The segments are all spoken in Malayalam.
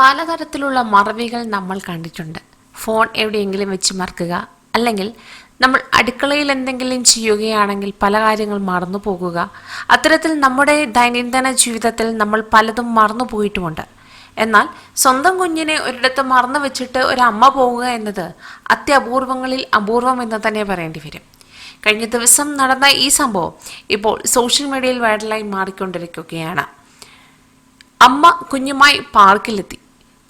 പലതരത്തിലുള്ള മറവികൾ നമ്മൾ കണ്ടിട്ടുണ്ട്. ഫോൺ എവിടെയെങ്കിലും വെച്ച് മറക്കുക അല്ലെങ്കിൽ നമ്മൾ അടുക്കളയിൽ എന്തെങ്കിലും ചെയ്യുകയാണെങ്കിൽ പല കാര്യങ്ങൾ മറന്നു പോകുക. അത്തരത്തിൽ നമ്മുടെ ദൈനംദിന ജീവിതത്തിൽ നമ്മൾ പലതും മറന്നു പോയിട്ടുമുണ്ട്. എന്നാൽ സ്വന്തം കുഞ്ഞിനെ ഒരിടത്ത് മറന്നു വെച്ചിട്ട് ഒരു അമ്മ പോവുക എന്നത് അത്യപൂർവങ്ങളിൽ അപൂർവം എന്ന് തന്നെ പറയേണ്ടി വരും. കഴിഞ്ഞ ദിവസം നടന്ന ഈ സംഭവം ഇപ്പോൾ സോഷ്യൽ മീഡിയയിൽ വൈറലായി മാറിക്കൊണ്ടിരിക്കുകയാണ്. അമ്മ കുഞ്ഞുമായി പാർക്കിലെത്തി.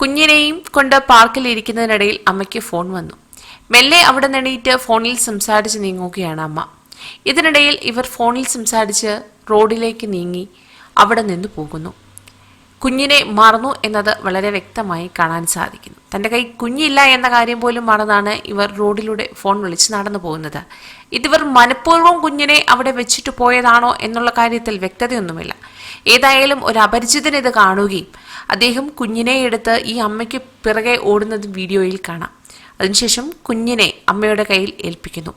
കുഞ്ഞിനെയും കൊണ്ട് പാർക്കിൽ ഇരിക്കുന്നതിനിടയിൽ അമ്മയ്ക്ക് ഫോൺ വന്നു. മെല്ലെ അവിടെ നിണീറ്റ് ഫോണിൽ സംസാരിച്ച് നീങ്ങുകയാണ് അമ്മ. ഇതിനിടയിൽ ഇവർ ഫോണിൽ സംസാരിച്ച് റോഡിലേക്ക് നീങ്ങി അവിടെ നിന്ന് പോകുന്നു. കുഞ്ഞിനെ മറന്നു എന്നത് വളരെ വ്യക്തമായി കാണാൻ സാധിക്കുന്നു. തന്റെ കൈ കുഞ്ഞില്ല എന്ന കാര്യം പോലും മറന്നാണ് ഇവർ റോഡിലൂടെ ഫോൺ വിളിച്ച് നടന്നു പോകുന്നത്. ഇതിവർ മനഃപൂർവം കുഞ്ഞിനെ അവിടെ വെച്ചിട്ട് പോയതാണോ എന്നുള്ള കാര്യത്തിൽ വ്യക്തതയൊന്നുമില്ല. ഏതായാലും ഒരു അപരിചിതൻ ഇത് കാണുകയും അദ്ദേഹം കുഞ്ഞിനെ എടുത്ത് ഈ അമ്മയ്ക്ക് പിറകെ ഓടുന്നത് വീഡിയോയിൽ കാണാം. അതിനുശേഷം കുഞ്ഞിനെ അമ്മയുടെ കയ്യിൽ ഏൽപ്പിക്കുന്നു.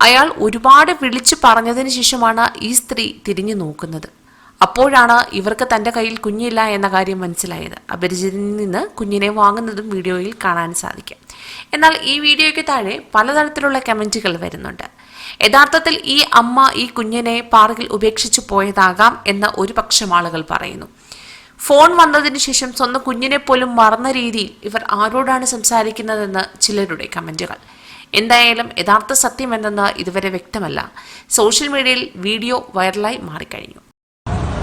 അയാൾ ഒരുപാട് വിളിച്ചു പറഞ്ഞതിന് ശേഷമാണ് ഈ സ്ത്രീ തിരിഞ്ഞു നോക്കുന്നത്. അപ്പോഴാണ് ഇവർക്ക് തന്റെ കയ്യിൽ കുഞ്ഞില്ല എന്ന കാര്യം മനസ്സിലായത്. അപരിചിതനിൽ നിന്ന് കുഞ്ഞിനെ വാങ്ങുന്നതും വീഡിയോയിൽ കാണാൻ സാധിക്കും. എന്നാൽ ഈ വീഡിയോയ്ക്ക് താഴെ പലതരത്തിലുള്ള കമന്റുകൾ വരുന്നുണ്ട്. യഥാർത്ഥത്തിൽ ഈ അമ്മ ഈ കുഞ്ഞിനെ പാർക്കിൽ ഉപേക്ഷിച്ചു പോയതാകാം എന്ന് ഒരു പക്ഷം ആളുകൾ പറയുന്നു. ഫോൺ വന്നതിന് ശേഷം സ്വന്തം കുഞ്ഞിനെ പോലും മറന്ന രീതിയിൽ ഇവർ ആരോടാണ് സംസാരിക്കുന്നതെന്ന് ചിലരുടെ കമന്റുകൾ. എന്തായാലും യഥാർത്ഥ സത്യം എന്തെന്ന് ഇതുവരെ വ്യക്തമല്ല. സോഷ്യൽ മീഡിയയിൽ വീഡിയോ വൈറലായി മാറിക്കഴിഞ്ഞു.